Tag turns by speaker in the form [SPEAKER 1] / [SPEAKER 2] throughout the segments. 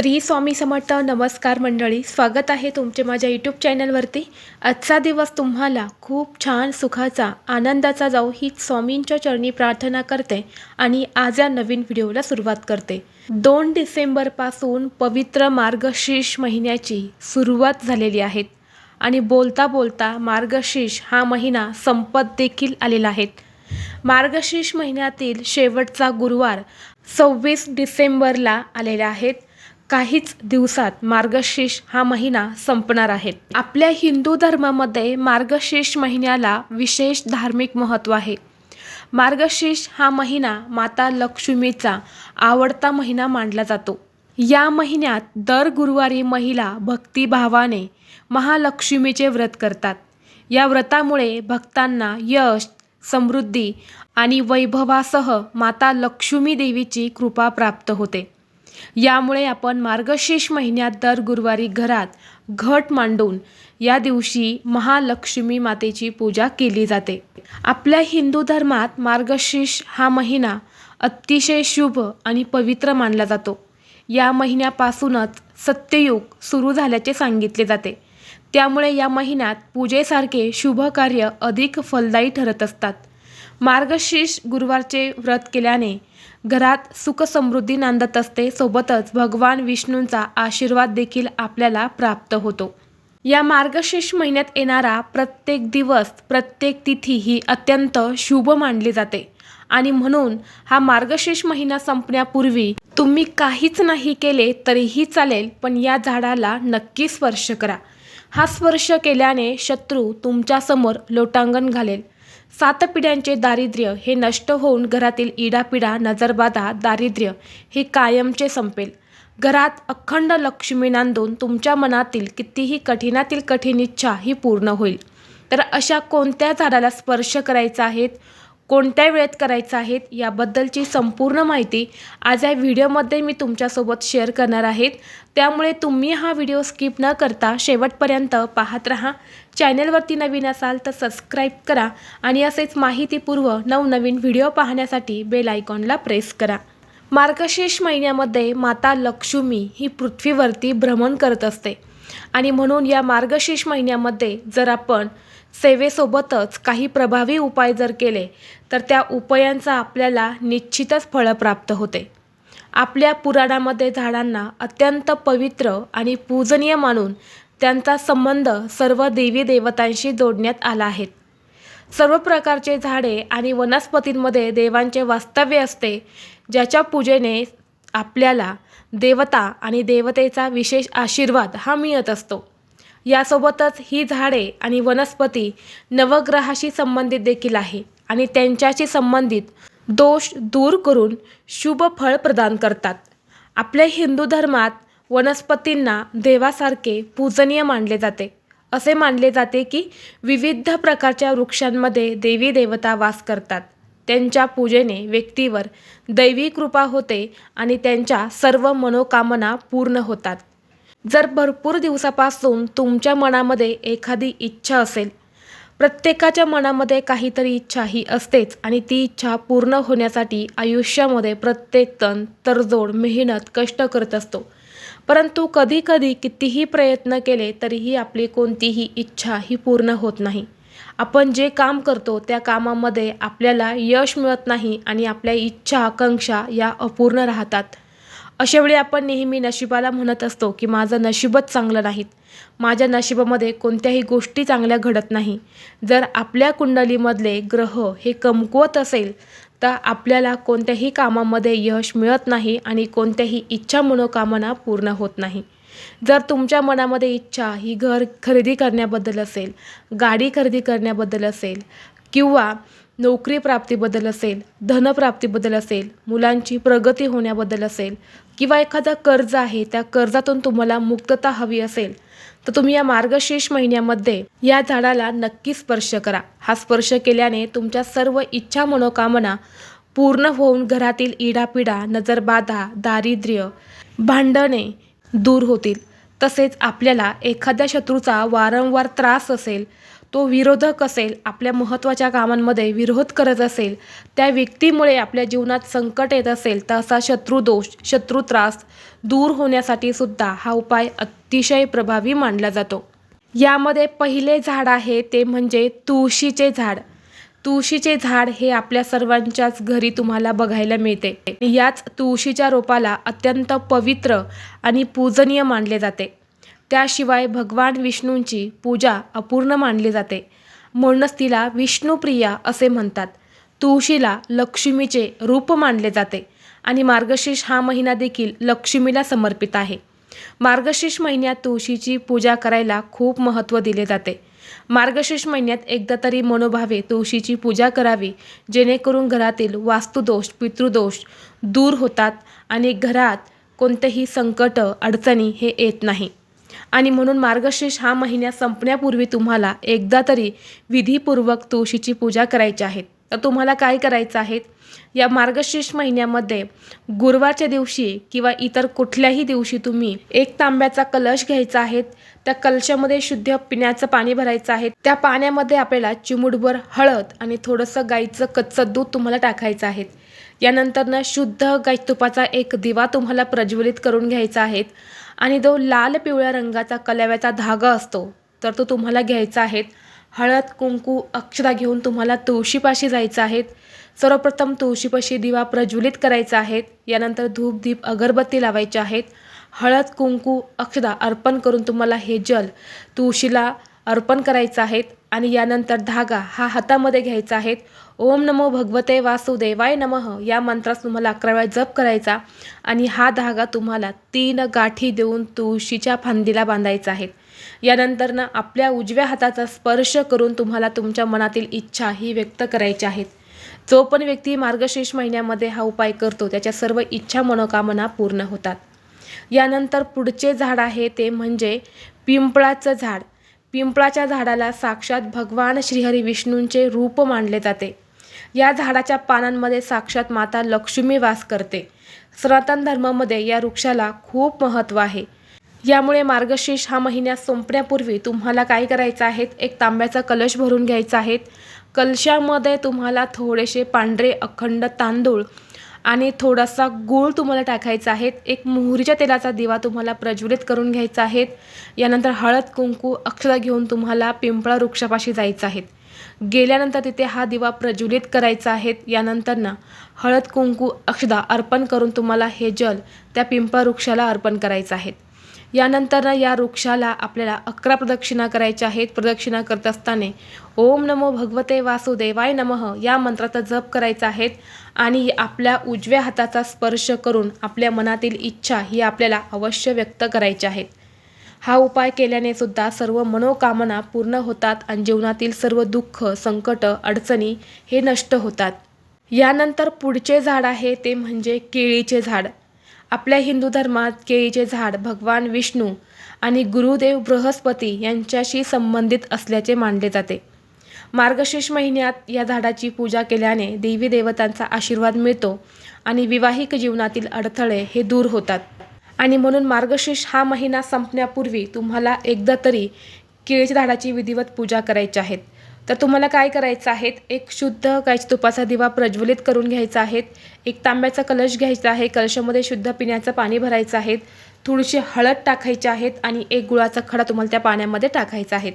[SPEAKER 1] श्री स्वामी समर्थ नमस्कार मंडळी स्वागत आहे तुमचे माझ्या यूट्यूब चॅनलवरती आजचा दिवस तुम्हाला खूप छान सुखाचा आनंदाचा जाऊ ही स्वामींच्या चरणी प्रार्थना करते आणि आज या नवीन व्हिडिओला सुरुवात करते. दोन डिसेंबरपासून पवित्र मार्गशीर्ष महिन्याची सुरुवात झालेली आहे आणि बोलता बोलता मार्गशीर्ष हा महिना संपत देखील आलेला आहे. मार्गशीर्ष महिन्यातील शेवटचा गुरुवार सव्वीस डिसेंबरला आलेला आहेत काहीच दिवसात मार्गशीर्ष हा महिना संपणार आहे. आपल्या हिंदू धर्मामध्ये मार्गशीर्ष महिन्याला विशेष धार्मिक महत्त्व आहे. मार्गशीर्ष हा महिना माता लक्ष्मीचा आवडता महिना मानला जातो. या महिन्यात दर गुरुवारी महिला भक्तिभावाने महालक्ष्मीचे व्रत करतात. या व्रतामुळे भक्तांना यश समृद्धी आणि वैभवासह माता लक्ष्मी देवीची कृपा प्राप्त होते. यामुळे आपण मार्गशीर्ष महिन्यात दर गुरुवारी घरात घट मांडून या दिवशी महालक्ष्मी मातेची पूजा केली जाते. आपल्या हिंदू धर्मात मार्गशीर्ष हा महिना अतिशय शुभ आणि पवित्र मानला जातो. या महिन्यापासूनच सत्ययुग सुरू झाल्याचे सांगितले जाते. त्यामुळे या महिन्यात पूजेसारखे शुभ कार्य अधिक फलदायी ठरत असतात. मार्गशीर्ष गुरुवारचे व्रत केल्याने घरात सुखसमृद्धी नांदत असते. सोबतच भगवान विष्णूंचा आशीर्वाद देखील आपल्याला प्राप्त होतो. या मार्गशीर्ष महिन्यात येणारा प्रत्येक दिवस प्रत्येक तिथी ही अत्यंत शुभ मानली जाते. आणि म्हणून हा मार्गशीर्ष महिना संपण्यापूर्वी तुम्ही काहीच नाही केले तरीही चालेल पण या झाडाला नक्की स्पर्श करा. हा स्पर्श केल्याने शत्रू तुमच्यासमोर लोटांगण घालेल. सात पिढ्यांचे दारिद्र्य हे नष्ट होऊन घरातील इडापिडा नजरबाधा दारिद्र्य हे कायमचे संपेल. घरात अखंड लक्ष्मी नांदून तुमच्या मनातील कितीही कठीणातील कठीण इच्छा ही पूर्ण होईल. तर अशा कोणत्या झाडाला स्पर्श करायचा आहेत कोणत्या वेळेत करायचं आहेत याबद्दलची संपूर्ण माहिती आज या व्हिडिओमध्ये मी तुमच्यासोबत शेअर करणार आहेत. त्यामुळे तुम्ही हा व्हिडिओ स्किप न करता शेवटपर्यंत पाहत राहा. चॅनेलवरती नवीन असाल तर सबस्क्राईब करा आणि असेच माहितीपूर्व नवनवीन व्हिडिओ पाहण्यासाठी बेल आयकॉनला प्रेस करा. मार्गशीर्ष महिन्यामध्ये माता लक्ष्मी ही पृथ्वीवरती भ्रमण करत असते. आणि म्हणून या मार्गशीर्ष महिन्यामध्ये जर आपण सेवेसोबतच काही प्रभावी उपाय जर केले तर त्या उपायांचा आपल्याला निश्चितच फळं प्राप्त होते. आपल्या पुराणामध्ये झाडांना अत्यंत पवित्र आणि पूजनीय मानून त्यांचा संबंध सर्व देवी देवतांशी जोडण्यात आला आहे. सर्व प्रकारचे झाडे आणि वनस्पतींमध्ये देवांचे वास्तव्य असते ज्याच्या पूजेने आपल्याला देवता आणि देवतेचा विशेष आशीर्वाद हा मिळत असतो. यासोबतच ही झाडे आणि वनस्पती नवग्रहाशी संबंधित देखील आहे आणि त्यांच्याशी संबंधित दोष दूर करून शुभ फळ प्रदान करतात. आपल्या हिंदू धर्मात वनस्पतींना देवासारखे पूजनीय मानले जाते. असे मानले जाते की विविध प्रकारच्या वृक्षांमध्ये देवी देवता वास करतात. त्यांच्या पूजेने व्यक्तीवर दैवी कृपा होते आणि त्यांच्या सर्व मनोकामना पूर्ण होतात. जर भरपूर दिवसापासून तुमच्या मनामध्ये एखादी इच्छा असेल प्रत्येकाच्या मनामध्ये काहीतरी इच्छा ही असतेच आणि ती इच्छा पूर्ण होण्यासाठी आयुष्यामध्ये प्रत्येकजण तडजोड मेहनत कष्ट करत असतो. परंतु कधीकधी कितीही प्रयत्न केले तरीही आपली कोणतीही इच्छा ही पूर्ण होत नाही. आपण जे काम करतो त्या कामामध्ये आपल्याला यश मिळत नाही आणि आपल्या इच्छा आकांक्षा या अपूर्ण राहतात. अशावेळी आपण नेहमी नशिबाला म्हणत असतो की माझं नशीबच चांगलं नाहीत. माझ्या नशिबामध्ये कोणत्याही गोष्टी चांगल्या घडत नाही. जर आपल्या कुंडलीमधले ग्रह हे कमकुवत असेल तर आपल्याला कोणत्याही कामामध्ये यश मिळत नाही आणि कोणत्याही इच्छा मनोकामना पूर्ण होत नाही. जर तुमच्या मनामध्ये इच्छा ही घर खरेदी करण्याबद्दल असेल गाडी खरेदी करण्याबद्दल असेल किंवा नोकरी प्राप्तीबद्दल असेल धनप्राप्तीबद्दल असेल मुलांची प्रगती होण्याबद्दल असेल किंवा एखादं कर्ज आहे त्या कर्जातून तुम्हाला मुक्तता हवी असेल तर तुम्ही या मार्गशीर्ष महिन्यामध्ये या झाडाला नक्की स्पर्श करा. हा स्पर्श केल्याने तुमच्या सर्व इच्छा मनोकामना पूर्ण होऊन घरातील इडापिडा नजरबाधा दारिद्र्य भांडणे दूर होतील. तसेच आपल्याला एखाद्या शत्रूचा वारंवार त्रास असेल तो विरोधक असेल आपल्या महत्त्वाच्या कामांमध्ये विरोध करत असेल त्या व्यक्तीमुळे आपल्या जीवनात संकट येत असेल तर असा शत्रुदोष शत्रुत्रास दूर होण्यासाठी सुद्धा हा उपाय अतिशय प्रभावी मानला जातो. यामध्ये पहिले झाड आहे ते म्हणजे तुळशीचे झाड. तुळशीचे झाड हे आपल्या सर्वांच्याच घरी तुम्हाला बघायला मिळते. याच तुळशीच्या रोपाला अत्यंत पवित्र आणि पूजनीय मानले जाते. त्याशिवाय भगवान विष्णूंची पूजा अपूर्ण मानली जाते. म्हणूनच तिला विष्णुप्रिया असे म्हणतात. तुळशीला लक्ष्मीचे रूप मानले जाते आणि मार्गशीर्ष हा महिना देखील लक्ष्मीला समर्पित आहे. मार्गशीर्ष महिन्यात तुळशीची पूजा करायला खूप महत्त्व दिले जाते. मार्गशीर्ष महिन्यात एकदा तरी मनोभावे तुळशीची पूजा करावी जेणेकरून घरातील वास्तुदोष पितृदोष दूर होतात आणि घरात कोणतेही संकट अडचणी हे येत नाही. आणि म्हणून मार्गशीर्ष हा महिन्यात संपण्यापूर्वी तुम्हाला एकदा तरी विधीपूर्वक तुळशीची पूजा करायची आहे. तर तुम्हाला काय करायचं आहे? या मार्गशीर्ष महिन्यामध्ये गुरुवारच्या दिवशी किंवा इतर कुठल्याही दिवशी तुम्ही एक तांब्याचा कलश घ्यायचा आहे. त्या कलशामध्ये शुद्ध पिण्याचं पाणी भरायचं आहे. त्या पाण्यामध्ये आपल्याला चिमुडभर हळद आणि थोडंसं गाईचं कच्चं दूध तुम्हाला टाकायचं आहे. यानंतरनं शुद्ध गाई तुपाचा एक दिवा तुम्हाला प्रज्वलित करून घ्यायचा आहे. आणि जो लाल पिवळ्या रंगाचा कलव्याचा धागा असतो तर तो तुम्हाला घ्यायचा आहे. हळद कुंकू अक्षदा घेऊन तुम्हाला तुळशीपाशी जायचं आहे. सर्वप्रथम तुळशीपाशी दिवा प्रज्वलित करायचा आहे. यानंतर धूप दीप अगरबत्ती लावायचे आहेत. हळद कुंकू अक्षदा अर्पण करून तुम्हाला हे जल तुळशीला अर्पण करायचं आहेत आणि यानंतर धागा हा हातामध्ये घ्यायचा आहे. ओम नमो भगवते वासुदेवाय नमः. या मंत्रास तुम्हाला अकरा वेळा जप करायचा आणि हा धागा तुम्हाला तीन गाठी देऊन तुळशीच्या फांदीला बांधायचा आहे. यानंतर ना आपल्या उजव्या हाताचा स्पर्श करून तुम्हाला तुमच्या मनातील इच्छा ही व्यक्त करायची आहेत. जो पण व्यक्ती मार्गशीर्ष महिन्यामध्ये हा उपाय करतो त्याच्या सर्व इच्छा मनोकामना पूर्ण होतात. यानंतर पुढचे झाड आहे ते म्हणजे पिंपळाचं झाड. पिंपळाच्या झाडाला साक्षात भगवान श्रीहरी विष्णूंचे रूप मानले जाते. या झाडाच्या पानांमध्ये साक्षात माता लक्ष्मी वास करते. सनातन धर्मामध्ये या वृक्षाला खूप महत्त्व आहे. यामुळे मार्गशीर्ष हा महिन्यात संपण्यापूर्वी तुम्हाला काय करायचं आहे? एक तांब्याचा कलश भरून घ्यायचा आहे. कलशामध्ये तुम्हाला थोडेसे पांढरे अखंड तांदूळ आणि थोडासा गूळ तुम्हाला टाकायचा आहे. एक मोहरीच्या तेलाचा दिवा तुम्हाला प्रज्वलित करून घ्यायचा आहे. यानंतर हळद कुंकू अक्षरा घेऊन तुम्हाला पिंपळा वृक्षापाशी जायचं आहे. गेल्यानंतर तिथे हा दिवा प्रज्वलित करायचा आहे. यानंतर ना हळद कुंकू अक्षदा अर्पण करून तुम्हाला हे जल त्या पिंपळा वृक्षाला अर्पण करायचं आहे. यानंतर या वृक्षाला आपल्याला अकरा प्रदक्षिणा करायच्या आहेत. प्रदक्षिणा करत असताना ओम नमो भगवते वासुदेवाय नमः या मंत्राचा जप करायचा आहे आणि आपल्या उजव्या हाताचा स्पर्श करून आपल्या मनातील इच्छा ही आपल्याला अवश्य व्यक्त करायच्या आहेत हा उपाय केल्याने सुद्धा सर्व मनोकामना पूर्ण होतात आणि जीवनातील सर्व दुःख संकट अडचणी हे नष्ट होतात. यानंतर पुढचे झाड आहे ते म्हणजे केळीचे झाड. आपल्या हिंदू धर्मात केळीचे झाड भगवान विष्णू आणि गुरुदेव बृहस्पती यांच्याशी संबंधित असल्याचे मानले जाते. मार्गशीर्ष महिन्यात या झाडाची पूजा केल्याने देवी देवतांचा आशीर्वाद मिळतो आणि विवाहिक जीवनातील अडथळे हे दूर होतात. आणि म्हणून मार्गशीर्ष हा महिना संपण्यापूर्वी तुम्हाला एकदा तरी केळीच्या झाडाची विधिवत पूजा करायची आहेत तर तुम्हाला काय करायचं आहे? एक शुद्ध गायच्या तुपाचा दिवा प्रज्वलित करून घ्यायचा आहे. एक तांब्याचा कलश घ्यायचा आहे. कलशामध्ये शुद्ध पिण्याचं पाणी भरायचं आहे. थोडीशी हळद टाकायची आहेत आणि एक गुळाचा खडा तुम्हाला त्या पाण्यामध्ये टाकायचा आहे.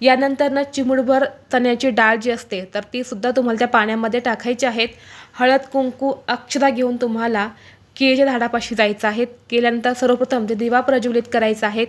[SPEAKER 1] यानंतर ना चिमुडभर चण्याची डाळ जी असते तर ती सुद्धा तुम्हाला त्या पाण्यामध्ये टाकायची आहेत हळद कुंकू अक्षता घेऊन तुम्हाला केळीच्या झाडापाशी जायचं आहे. केल्यानंतर सर्वप्रथम ते दिवा प्रज्वलित करायचं आहेत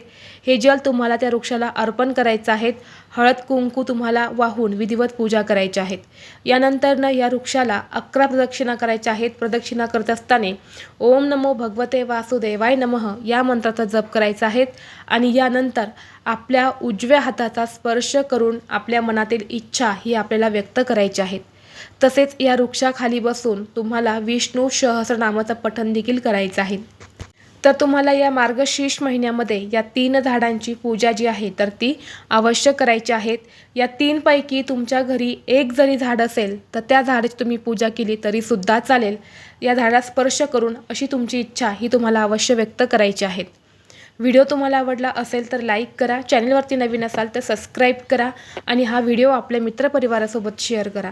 [SPEAKER 1] हे जल तुम्हाला त्या वृक्षाला अर्पण करायचं आहेत हळद कुंकू तुम्हाला वाहून विधिवत पूजा करायची आहेत यानंतर न या वृक्षाला अकरा प्रदक्षिणा करायच्या आहेत. प्रदक्षिणा करत असताना ओम नमो भगवते वासुदेवाय नमः या मंत्राचा जप करायचा आहे. आणि यानंतर आपल्या उजव्या हाताचा स्पर्श करून आपल्या मनातील इच्छा ही आपल्याला व्यक्त करायची आहेत तसेच या वृक्षाखाली बसून तुम्हाला विष्णू सहस्रनामाचं पठण देखील करायचं आहे. तर तुम्हाला या मार्गशीर्ष महिन्यामध्ये या तीन झाडांची पूजा जी आहे तर ती अवश्य करायची आहेत. या तीनपैकी तुमच्या घरी एक जरी झाड असेल तर त्या झाडाची तुम्ही पूजा केली तरीसुद्धा चालेल. या झाडाला स्पर्श करून अशी तुमची इच्छा ही तुम्हाला अवश्य व्यक्त करायची आहे. व्हिडिओ तुम्हाला आवडला असेल तर लाईक करा चॅनलवरती नवीन असाल तर सबस्क्राईब करा आणि हा व्हिडिओ आपल्या मित्रपरिवारासोबत शेअर करा.